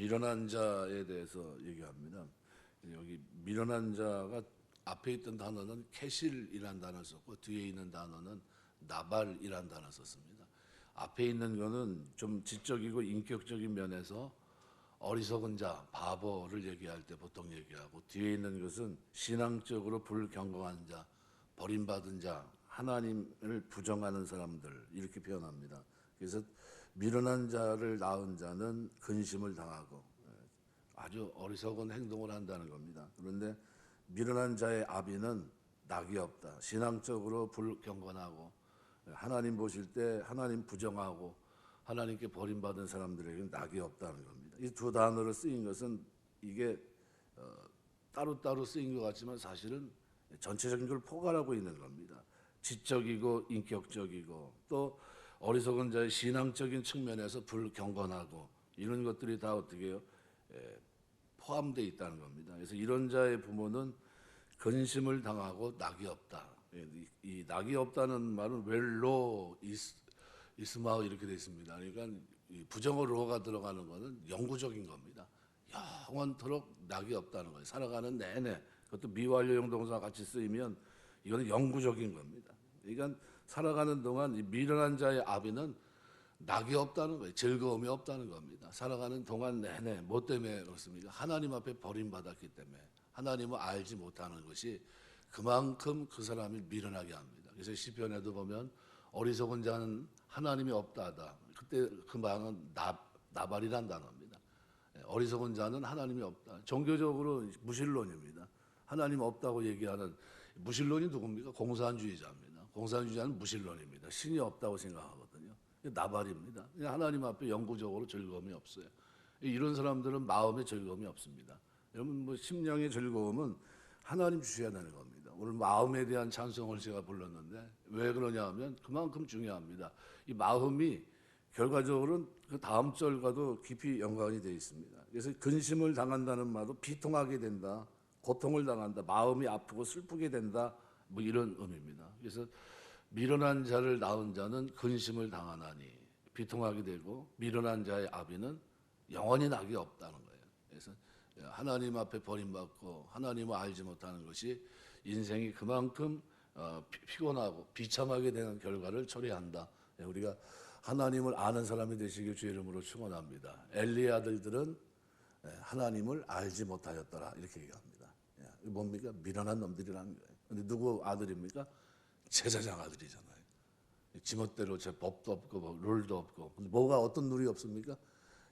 미련한 자에 대해서 얘기합니다. 여기 미련한 자가 앞에 있던 단어는 캐실이란 단어 썼고 뒤에 있는 단어는 나발이란 단어 썼습니다. 앞에 있는 거는 좀 지적이고 인격적인 면에서 어리석은 자, 바보를 얘기할 때 보통 얘기하고 뒤에 있는 것은 신앙적으로 불경건한 자, 버림받은 자, 하나님을 부정하는 사람들 이렇게 표현합니다. 그래서 미련한 자를 낳은 자는 근심을 당하고 예, 아주 어리석은 행동을 한다는 겁니다. 그런데 미련한 자의 아비는 낙이 없다. 신앙적으로 불경건하고 예, 하나님 보실 때 하나님 부정하고 하나님께 버림받은 사람들에게는 낙이 없다는 겁니다. 이 두 단어로 쓰인 것은 이게 어, 따로따로 쓰인 것 같지만 사실은 전체적인 걸 포괄하고 있는 겁니다. 지적이고 인격적이고 또 어리석은 자의 신앙적인 측면에서 불경건하고 이런 것들이 다 어떻게 해요? 에, 포함되어 있다는 겁니다. 그래서 이런 자의 부모는 근심을 당하고 낙이 없다. 예, 이, 이 낙이 없다는 말은 웰로 이스, 이스마우 이렇게 되어 있습니다. 그러니까 이 부정어 로가 들어가는 것은 영구적인 겁니다. 영원토록 낙이 없다는 거예요. 살아가는 내내 그것도 미완료형 동사 같이 쓰이면 이거는 영구적인 겁니다. 그러니까 살아가는 동안 이 미련한 자의 아비는 낙이 없다는 거예요. 즐거움이 없다는 겁니다. 살아가는 동안 내내 뭐 때문에 그렇습니까? 하나님 앞에 버림받았기 때문에 하나님을 알지 못하는 것이 그만큼 그 사람을 미련하게 합니다. 그래서 시편에도 보면 어리석은 자는 하나님이 없다하다. 그때 그 말은 나, 나발이란 단어입니다. 예, 어리석은 자는 하나님이 없다. 종교적으로 무신론입니다. 하나님 없다고 얘기하는 무신론이 누굽니까? 공산주의자입니다. 공산주의자는 무신론입니다. 신이 없다고 생각하거든요. 나발입니다. 하나님 앞에 영구적으로 즐거움이 없어요. 이런 사람들은 마음의 즐거움이 없습니다. 여러분 뭐 심령의 즐거움은 하나님 주셔야 되는 겁니다. 오늘 마음에 대한 찬송을 제가 불렀는데 왜 그러냐 하면 그만큼 중요합니다. 이 마음이 결과적으로는 그 다음 절과도 깊이 연관이 되어 있습니다. 그래서 근심을 당한다는 말도 비통하게 된다, 고통을 당한다, 마음이 아프고 슬프게 된다, 뭐 이런 의미입니다. 그래서 미련한 자를 낳은 자는 근심을 당하나니 비통하게 되고 미련한 자의 아비는 영원히 낙이 없다는 거예요. 그래서 하나님 앞에 버림받고 하나님을 알지 못하는 것이 인생이 그만큼 어, 피- 피곤하고 비참하게 되는 결과를 초래한다. 예, 우리가 하나님을 아는 사람이 되시길 주의 이름으로 축원합니다. 엘리의 아들들은 예, 하나님을 알지 못하였더라 이렇게 얘기합니다. 예, 뭡니까? 미련한 놈들이라는 거예요. 근데 누구 아들입니까? 제사장 아들이잖아요. 지멋대로 제 법도 없고 뭐 룰도 없고 뭐가 어떤 룰이 없습니까?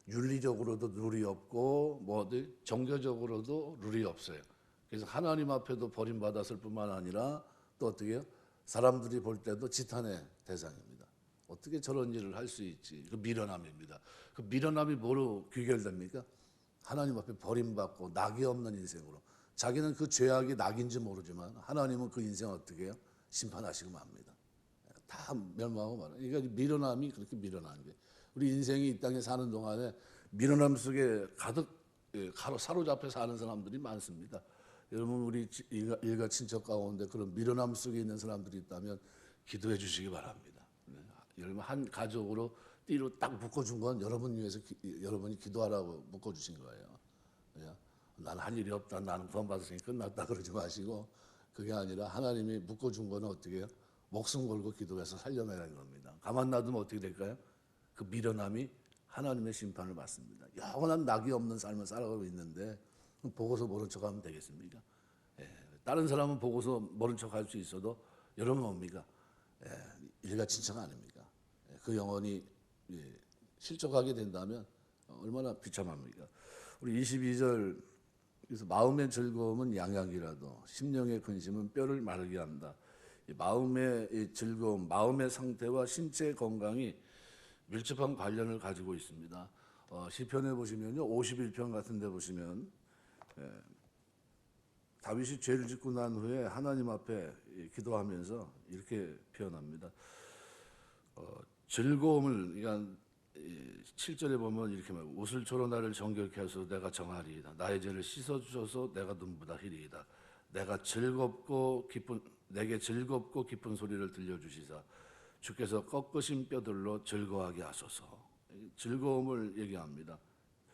윤리적으로도 룰이 없고 뭐 어디 종교적으로도 룰이 없어요. 그래서 하나님 앞에도 버림받았을 뿐만 아니라 또 어떻게 해요? 사람들이 볼 때도 지탄의 대상입니다. 어떻게 저런 일을 할 수 있지? 그 미련함입니다. 그 미련함이 뭐로 귀결됩니까? 하나님 앞에 버림받고 낙이 없는 인생으로 자기는 그 죄악이 낙인지 모르지만 하나님은 그 인생 어떻게 해요? 심판하시고 맙니다. 다 멸망하고 말아요. 그러니까 미련함이 그렇게 미련한 게 우리 인생이 이 땅에 사는 동안에 미련함 속에 가득 예, 가로 사로잡혀 사는 사람들이 많습니다. 여러분 우리 지- 일가, 일가 친척 가운데 그런 미련함 속에 있는 사람들이 있다면 기도해 주시기 바랍니다. 네. 여러분 한 가족으로 띠로 딱 묶어준 건 여러분 위해서 기- 여러분이 기도하라고 묶어주신 거예요. 그냥 나는 할 일이 없다. 나는 구원받았으니 끝났다 그러지 마시고 그게 아니라 하나님이 묶어준 거는 어떻게 해요? 목숨 걸고 기도해서 살려내라는 겁니다. 가만 놔두면 어떻게 될까요? 그 미련함이 하나님의 심판을 받습니다. 영원한 낙이 없는 삶을 살아가고 있는데 보고서 모른 척하면 되겠습니까? 예, 다른 사람은 보고서 모른 척할 수 있어도 여러분 뭡니까? 예, 일가 친척 아닙니까? 예, 그 영혼이 예, 실족하게 된다면 얼마나 비참합니까? 우리 22절 그래서 마음의 즐거움은 양약이라도 심령의 근심은 뼈를 마르게 한다. 이 마음의 이 즐거움, 마음의 상태와 신체 건강이 밀접한 관련을 가지고 있습니다. 어, 시편에 보시면요, 51편 같은데 보시면 예, 다윗이 죄를 짓고 난 후에 하나님 앞에 이 기도하면서 이렇게 표현합니다. 어, 즐거움을 그러니까 7절에 보면 이렇게 말 옷을 조로 나를 정결케 하소서 내가 정하리이다 나의 죄를 씻어 주셔서 내가 눈보다 희리이다 내가 즐겁고 기쁜 내게 즐겁고 기쁜 소리를 들려 주시사 주께서 꺾으신 뼈들로 즐거워하게 하소서 즐거움을 얘기합니다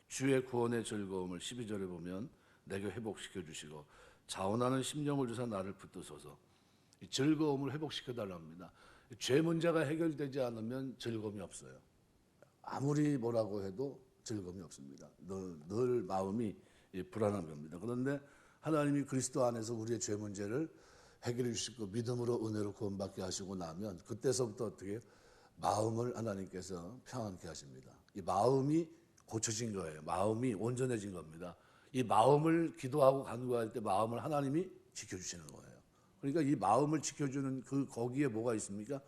주의 구원의 즐거움을 12절에 보면 내게 회복시켜 주시고 자원하는 심령을 주사 나를 붙드소서. 이 즐거움을 회복시켜 달랍니다. 죄 문제가 해결되지 않으면 즐거움이 없어요. 아무리 뭐라고 해도 즐거움이 없습니다. 늘, 늘 마음이 예, 불안한 겁니다. 그런데 하나님이 그리스도 안에서 우리의 죄 문제를 해결해 주시고 믿음으로 은혜로 구원받게 하시고 나면 그때서부터 어떻게? 마음을 하나님께서 평안케 하십니다. 이 마음이 고쳐진 거예요. 마음이 온전해진 겁니다. 이 마음을 기도하고 간구할 때 마음을 하나님이 지켜주시는 거예요. 그러니까 이 마음을 지켜주는 그 거기에 뭐가 있습니까?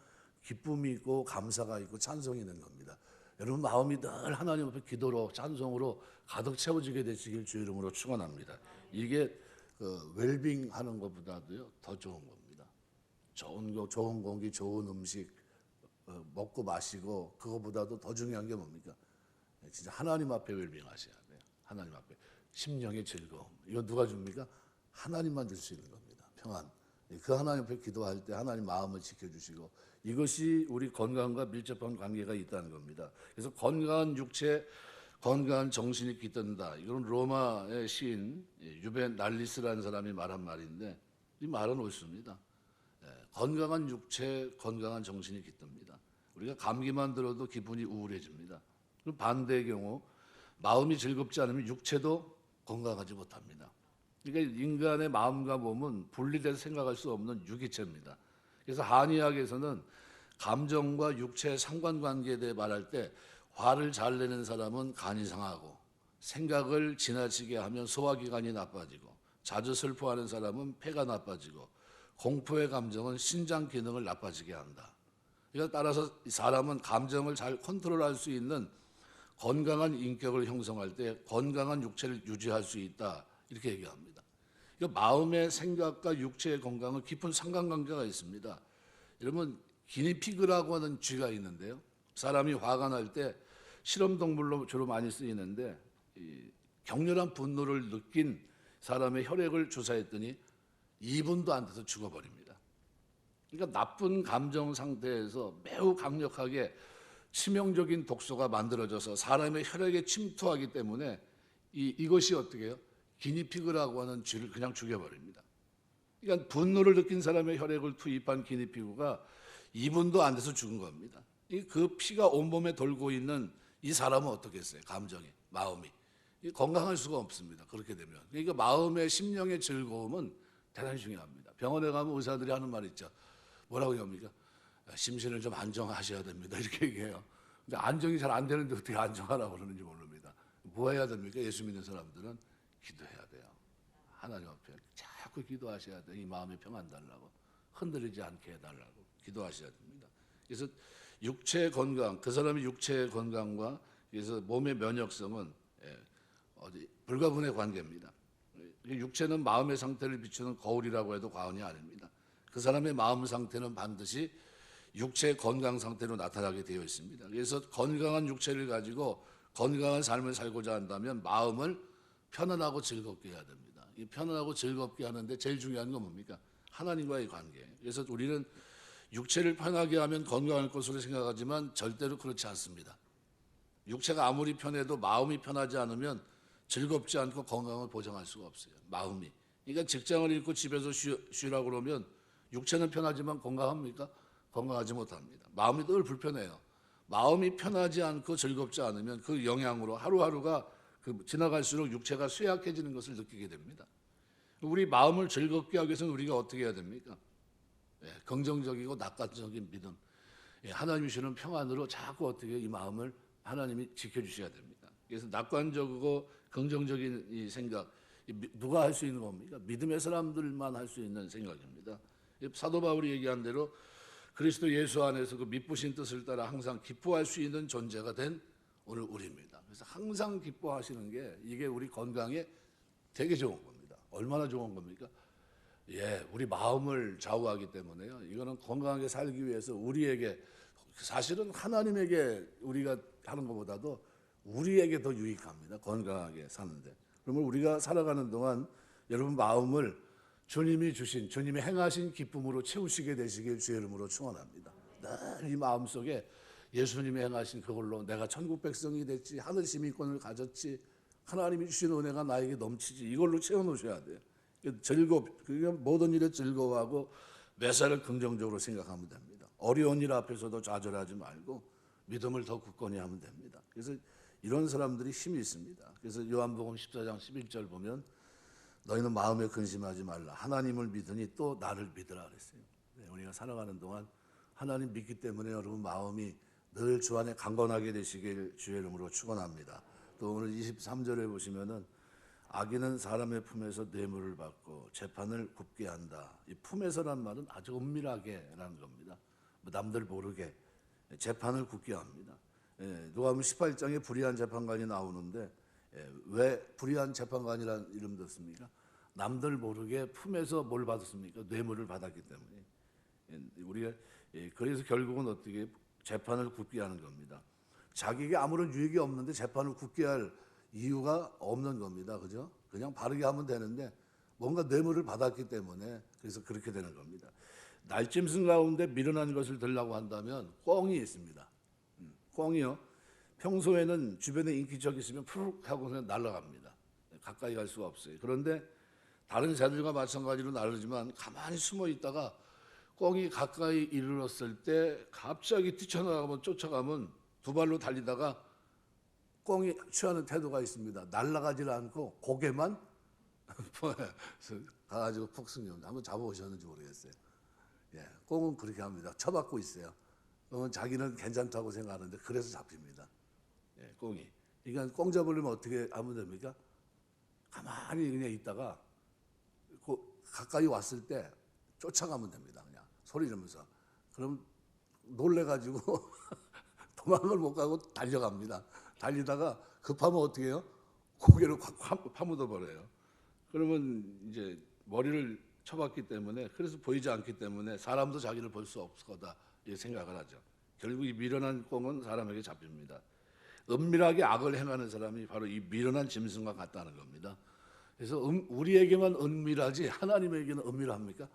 기쁨이 있고 감사가 있고 찬송이 있는 겁니다. 여러분 마음이 늘 하나님 앞에 기도로 찬송으로 가득 채워지게 되시길 주 이름으로 축원합니다. 이게 그 웰빙 하는 것보다도요 더 좋은 겁니다. 좋은 거, 좋은 공기, 좋은 음식 어, 먹고 마시고 그거보다도 더 중요한 게 뭡니까? 진짜 하나님 앞에 웰빙 하셔야 돼요. 하나님 앞에 심령의 즐거움. 이거 누가 줍니까? 하나님만 줄 수 있는 겁니다. 평안. 그 하나님 앞에 기도할 때 하나님 마음을 지켜주시고 이것이 우리 건강과 밀접한 관계가 있다는 겁니다. 그래서 건강한 육체, 건강한 정신이 깃든다. 이건 로마의 시인 유벤 날리스라는 사람이 말한 말인데 이 말은 옳습니다. 예, 건강한 육체, 건강한 정신이 깃듭니다. 우리가 감기만 들어도 기분이 우울해집니다. 그럼 반대의 경우 마음이 즐겁지 않으면 육체도 건강하지 못합니다. 그러니까 인간의 마음과 몸은 분리돼서 생각할 수 없는 유기체입니다. 그래서 한의학에서는 감정과 육체의 상관관계에 대해 말할 때 화를 잘 내는 사람은 간이 상하고 생각을 지나치게 하면 소화기관이 나빠지고 자주 슬퍼하는 사람은 폐가 나빠지고 공포의 감정은 신장 기능을 나빠지게 한다. 그러니까 따라서 이 사람은 감정을 잘 컨트롤할 수 있는 건강한 인격을 형성할 때 건강한 육체를 유지할 수 있다. 이렇게 얘기합니다. 그러니까 마음의 생각과 육체의 건강은 깊은 상관관계가 있습니다. 여러분 기니피그라고 하는 쥐가 있는데요. 사람이 화가 날 때 실험 동물로 주로 많이 쓰이는데 이 격렬한 분노를 느낀 사람의 혈액을 조사했더니 2분도 안 돼서 죽어버립니다. 그러니까 나쁜 감정 상태에서 매우 강력하게 치명적인 독소가 만들어져서 사람의 혈액에 침투하기 때문에 이, 이것이 어떻게 해요? 기니피그라고 하는 쥐를 그냥 죽여버립니다. 그러니까 분노를 느낀 사람의 혈액을 투입한 기니피그가 2분도 안 돼서 죽은 겁니다. 이그 피가 온몸에 돌고 있는 이 사람은 어떻겠어요? 감정이, 마음이. 이 건강할 수가 없습니다. 그렇게 되면. 그러니까 마음의 심령의 즐거움은 대단히 중요합니다. 병원에 가면 의사들이 하는 말 있죠. 뭐라고 합니까? 심신을 좀 안정하셔야 됩니다. 이렇게 얘기해요. 근데 안정이 잘 안 되는데 어떻게 안정하라고 그러는지 모릅니다. 뭐 해야 됩니까? 예수 믿는 사람들은 기도해야 돼요. 하나님 앞에 자꾸 기도하셔야 돼요. 이 마음의 평안 달라고. 흔들리지 않게 해달라고 기도하셔야 됩니다. 그래서 육체 건강, 그 사람의 육체 건강과 그래서 몸의 면역성은 예, 어디 불가분의 관계입니다. 육체는 마음의 상태를 비추는 거울이라고 해도 과언이 아닙니다. 그 사람의 마음 상태는 반드시 육체 건강 상태로 나타나게 되어 있습니다. 그래서 건강한 육체를 가지고 건강한 삶을 살고자 한다면 마음을 편안하고 즐겁게 해야 됩니다. 이 편안하고 즐겁게 하는데 제일 중요한 건 뭡니까? 하나님과의 관계. 그래서 우리는 육체를 편하게 하면 건강할 것으로 생각하지만 절대로 그렇지 않습니다. 육체가 아무리 편해도 마음이 편하지 않으면 즐겁지 않고 건강을 보장할 수가 없어요. 마음이. 그러니까 직장을 잃고 집에서 쉬, 쉬라고 그러면 육체는 편하지만 건강합니까? 건강하지 못합니다. 마음이 늘 불편해요. 마음이 편하지 않고 즐겁지 않으면 그 영향으로 하루하루가 그 지나갈수록 육체가 쇠약해지는 것을 느끼게 됩니다. 우리 마음을 즐겁게 하기 위해서는 우리가 어떻게 해야 됩니까? 예, 긍정적이고 낙관적인 믿음. 예, 하나님이 주는 평안으로 자꾸 어떻게 이 마음을 하나님이 지켜주셔야 됩니다. 그래서 낙관적이고 긍정적인 이 생각, 누가 할 수 있는 겁니까? 믿음의 사람들만 할 수 있는 생각입니다. 이 사도 바울이 얘기한 대로 그리스도 예수 안에서 그 미쁘신 뜻을 따라 항상 기뻐할 수 있는 존재가 된 오늘 우리입니다. 그래서 항상 기뻐하시는 게 이게 우리 건강에 되게 좋은 겁니다. 얼마나 좋은 겁니까? 예, 우리 마음을 좌우하기 때문에요. 이거는 건강하게 살기 위해서 우리에게 사실은 하나님에게 우리가 하는 것보다도 우리에게 더 유익합니다. 건강하게 사는데. 그러면 우리가 살아가는 동안 여러분 마음을 주님이 주신 주님이 행하신 기쁨으로 채우시게 되시길 주의 이름으로 축원합니다. 늘 이 마음 속에 예수님이 행하신 그걸로 내가 천국 백성이 됐지 하늘 시민권을 가졌지 하나님이 주신 은혜가 나에게 넘치지 이걸로 채워 놓으셔야 돼요. 즐겁 그게 모든 일에 즐거워하고 매사를 긍정적으로 생각하면 됩니다. 어려운 일 앞에서도 좌절하지 말고 믿음을 더 굳건히 하면 됩니다. 그래서 이런 사람들이 힘이 있습니다. 그래서 요한복음 14장 11절 보면 너희는 마음에 근심하지 말라. 하나님을 믿으니 또 나를 믿으라 그랬어요. 네, 우리가 살아가는 동안 하나님 믿기 때문에 여러분 마음이 늘 주 안에 강건하게 되시길 주의 이름으로 축원합니다. 또 오늘 23절에 보시면은 악인은 사람의 품에서 뇌물을 받고 재판을 굽게 한다. 이 품에서란 말은 아주 은밀하게라는 겁니다. 뭐 남들 모르게 재판을 굽게 합니다. 예, 누가복음 18장에 불의한 재판관이 나오는데 예, 왜 불의한 재판관이라는 이름 듣습니까? 남들 모르게 품에서 뭘 받았습니까? 뇌물을 받았기 때문에 예, 우리가 예, 그래서 결국은 어떻게 재판을 굽게 하는 겁니다. 자기에게 아무런 유익이 없는데 재판을 굽게 할 이유가 없는 겁니다. 그죠? 그냥 바르게 하면 되는데 뭔가 뇌물을 받았기 때문에 그래서 그렇게 되는 겁니다. 날짐승 가운데 미련한 것을 들라고 한다면 꿩이 있습니다. 음, 꿩이요. 평소에는 주변에 인기척 있으면 푸르륵 하고 그냥 날아갑니다. 가까이 갈 수가 없어요. 그런데 다른 새들과 마찬가지로 나르지만 가만히 숨어 있다가 꿩이 가까이 이르렀을 때 갑자기 뛰쳐나가면 쫓아가면 두 발로 달리다가 꿩이 취하는 태도가 있습니다. 날아가지를 않고 고개만 가가지고 푹 숨깁니다. 한번 잡아보셨는지 모르겠어요. 예, 꽁은 그렇게 합니다. 쳐받고 있어요. 꽁은 자기는 괜찮다고 생각하는데 그래서 잡힙니다. 예, 꽁이. 그러니까 꽁 잡으려면 어떻게 하면 됩니까? 가만히 그냥 있다가 그 가까이 왔을 때 쫓아가면 됩니다. 소리 지르면서. 그럼 놀래가지고 도망을 못 가고 달려갑니다. 달리다가 급하면 어떻게 해요? 고개를 확 파- 파묻어 버려요. 그러면 이제 머리를 쳐봤기 때문에 그래서 보이지 않기 때문에 사람도 자기를 볼 수 없을 거다 이 생각을 하죠. 결국 이 미련한 꽁은 사람에게 잡힙니다. 은밀하게 악을 행하는 사람이 바로 이 미련한 짐승과 같다는 겁니다. 그래서 음- 우리에게만 은밀하지 하나님에게는 은밀합니까?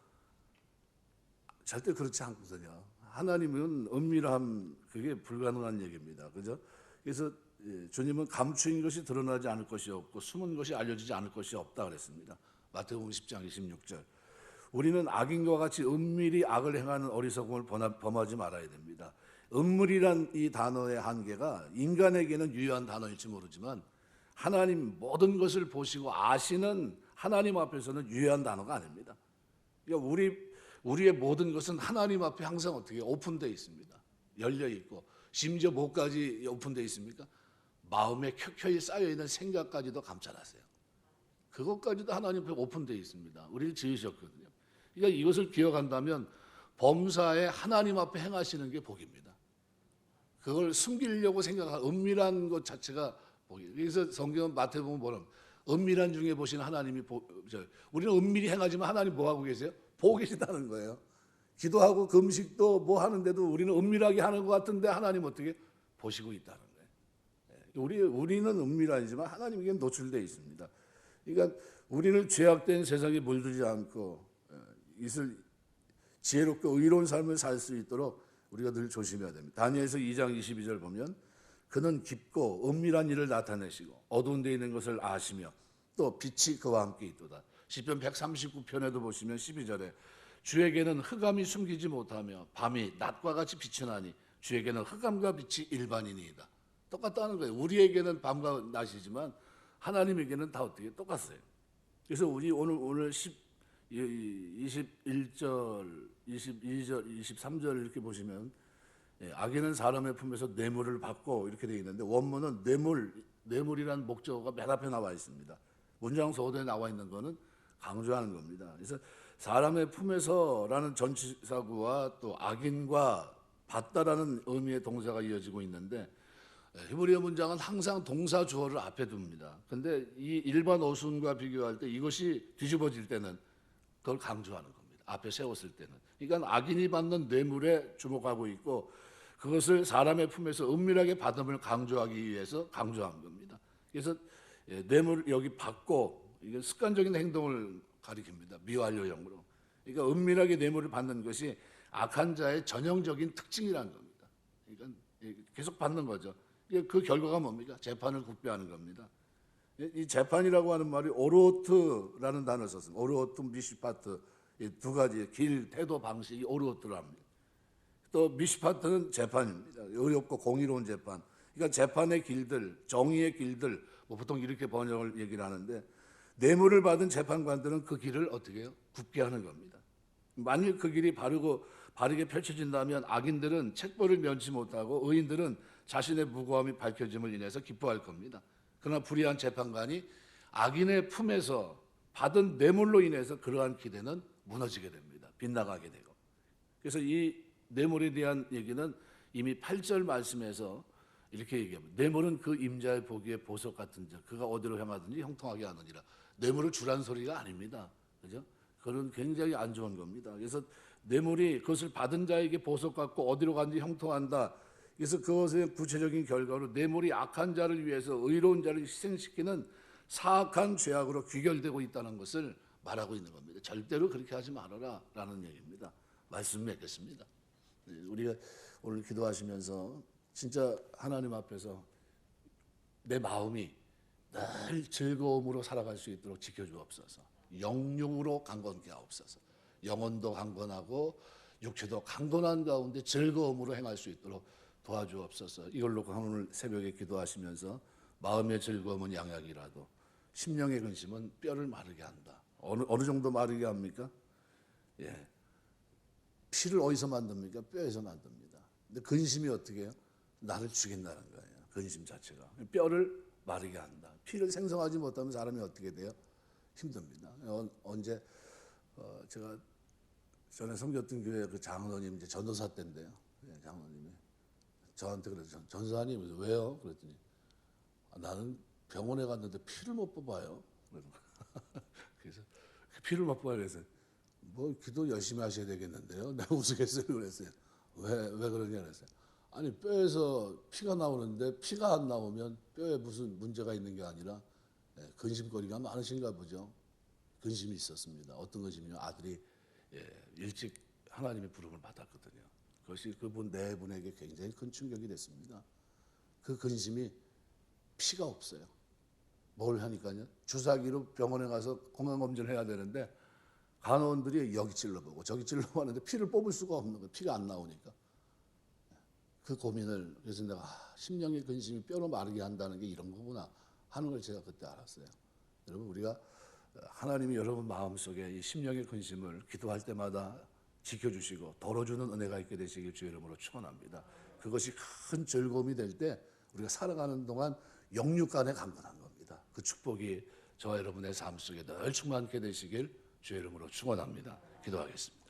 절대 그렇지 않거든요. 하나님은 은밀함 그게 불가능한 얘기입니다. 그죠? 그래서 예, 주님은 감추인 것이 드러나지 않을 것이 없고 숨은 것이 알려지지 않을 것이 없다 그랬습니다. 마태복음 10장 26절. 우리는 악인과 같이 은밀히 악을 행하는 어리석음을 범하- 범하지 말아야 됩니다. 은밀이란 이 단어의 한계가 인간에게는 유효한 단어일지 모르지만 하나님 모든 것을 보시고 아시는 하나님 앞에서는 유효한 단어가 아닙니다. 그러니까 우리 우리의 모든 것은 하나님 앞에 항상 어떻게 오픈되어 있습니다. 열려 있고 심지어 뭐까지 오픈되어 있습니까? 마음에 켜켜이 쌓여 있는 생각까지도 감찰하세요. 그것까지도 하나님 앞에 오픈되어 있습니다. 우리를 지으셨거든요. 그러니까 이것을 기억한다면 범사에 하나님 앞에 행하시는 게 복입니다. 그걸 숨기려고 생각한 은밀한 것 자체가 복이에요. 그래서 성경은 마태복음 보면 은밀한 중에 보시는 하나님이 보, 저, 우리는 은밀히 행하지만 하나님 뭐 하고 계세요? 보고 계시다는 거예요. 기도하고 금식도 뭐 하는데도 우리는 은밀하게 하는 것 같은데 하나님 어떻게 보시고 있다는 거예요. 예, 우리 우리는 은밀하지만 하나님에게 노출되어 있습니다. 그러니까 우리는 죄악된 세상에 물들지 않고 예, 이슬 지혜롭고 의로운 삶을 살 수 있도록 우리가 늘 조심해야 됩니다. 다니엘서 2장 22절 보면 그는 깊고 은밀한 일을 나타내시고 어두운 데 있는 것을 아시며 또 빛이 그와 함께 있도다. 시편 139편에도 보시면 12절에 주에게는 흑암이 숨기지 못하며 밤이 낮과 같이 빛이 나니 주에게는 흑암과 빛이 일반인이다. 똑같다는 거예요. 우리에게는 밤과 낮이지만 하나님에게는 다 어떻게 똑같아요. 그래서 우리 오늘 오늘 10 21절, 22절, 23절 이렇게 보시면 예, 악인은 사람의 품에서 뇌물을 받고 이렇게 되어 있는데 원문은 뇌물, 뇌물이라는 목적어가 맨 앞에 나와 있습니다. 문장 소호대에 나와 있는 거는 강조하는 겁니다. 그래서 사람의 품에서라는 전치사구와 또 악인과 받다라는 의미의 동사가 이어지고 있는데 예, 히브리어 문장은 항상 동사 주어를 앞에 둡니다. 근데 이 일반 어순과 비교할 때 이것이 뒤집어질 때는 그걸 강조하는 겁니다. 앞에 세웠을 때는. 그러니까 악인이 받는 뇌물에 주목하고 있고 그것을 사람의 품에서 은밀하게 받음을 강조하기 위해서 강조한 겁니다. 그래서 예, 뇌물 여기 받고 이게 습관적인 행동을 가리킵니다. 미완료형으로. 그러니까 은밀하게 뇌물을 받는 것이 악한 자의 전형적인 특징이라는 겁니다. 그러니까 예, 계속 받는 거죠. 그 결과가 뭡니까? 재판을 국배하는 겁니다. 이 재판이라고 하는 말이 오르오트라는 단어를 썼습니다. 오르오트 미시파트 이두 가지 길 태도 방식이 오르오트랍니다. 또 미시파트는 재판입니다. 어렵고 공의로운 재판. 그러니까 재판의 길들, 정의의 길들, 뭐 보통 이렇게 번역을 얘기를 하는데 뇌물을 받은 재판관들은 그 길을 어떻게 해요? 굽게 하는 겁니다. 만일 그 길이 바르고 바르게 펼쳐진다면 악인들은 책벌을 면치 못하고 의인들은 자신의 무고함이 밝혀짐을 인해서 기뻐할 겁니다. 그러나 불의한 재판관이 악인의 품에서 받은 뇌물로 인해서 그러한 기대는 무너지게 됩니다. 빗나가게 되고. 그래서 이 뇌물에 대한 얘기는 이미 8절 말씀에서 이렇게 얘기합니다. 뇌물은 그 임자의 보기에 보석 같은 자, 그가 어디로 향하든지 형통하게 하느니라. 뇌물을 주란 소리가 아닙니다. 그죠? 그건 굉장히 안 좋은 겁니다. 그래서 뇌물이 그것을 받은 자에게 보석 같고 어디로 가든지 형통한다. 그래서 그것의 구체적인 결과로 뇌물이 악한 자를 위해서 의로운 자를 희생시키는 사악한 죄악으로 귀결되고 있다는 것을 말하고 있는 겁니다. 절대로 그렇게 하지 말아라 라는 얘기입니다. 말씀 맺겠습니다. 네, 우리가 오늘 기도하시면서 진짜 하나님 앞에서 내 마음이 늘 즐거움으로 살아갈 수 있도록 지켜주옵소서. 영육으로 강건케 하옵소서. 영혼도 강건하고 육체도 강건한 가운데 즐거움으로 행할 수 있도록 도와주옵소서. 이걸 놓고 오늘 새벽에 기도하시면서 마음의 즐거움은 양약이라도 심령의 근심은 뼈를 마르게 한다. 어느 어느 정도 마르게 합니까? 예. 피를 어디서 만듭니까? 뼈에서 만듭니다. 근데 근심이 어떻게 해요? 나를 죽인다는 거예요. 근심 자체가. 뼈를 마르게 한다. 피를 생성하지 못하면 사람이 어떻게 돼요? 힘듭니다. 어, 언제 어, 제가 전에 섬겼던 교회 그 장로님 이제 전도사 때인데요. 예, 장로님이 저한테 그래서 전사님 왜요? 그랬더니 아, 나는 병원에 갔는데 피를 못 뽑아요. 그래서 그 피를 못 뽑아요. 그래서 뭐 기도 열심히 하셔야 되겠는데요. 내가 우스갯소리 그랬어요. 왜, 왜 그러냐 그랬어요. 아니 뼈에서 피가 나오는데 피가 안 나오면 뼈에 무슨 문제가 있는 게 아니라 예, 근심거리가 많으신가 보죠. 근심이 있었습니다. 어떤 근심이요? 아들이 예, 일찍 하나님의 부름을 받았거든요. 그것이 그분 네 분에게 굉장히 큰 충격이 됐습니다. 그 근심이 피가 없어요. 뭘 하니까요? 주사기로 병원에 가서 건강검진을 해야 되는데 간호원들이 여기 찔러보고 저기 찔러보고 하는데 피를 뽑을 수가 없는 거예요. 피가 안 나오니까. 그 고민을 그래서 내가 아, 심령의 근심이 뼈로 마르게 한다는 게 이런 거구나 하는 걸 제가 그때 알았어요. 여러분 우리가 하나님이 여러분 마음 속에 이 심령의 근심을 기도할 때마다 지켜주시고 덜어주는 은혜가 있게 되시길 주의 이름으로 축원합니다. 그것이 큰 즐거움이 될 때 우리가 살아가는 동안 영육간에 강건한 겁니다. 그 축복이 저와 여러분의 삶 속에 늘 충만케 되시길 주의 이름으로 축원합니다. 기도하겠습니다.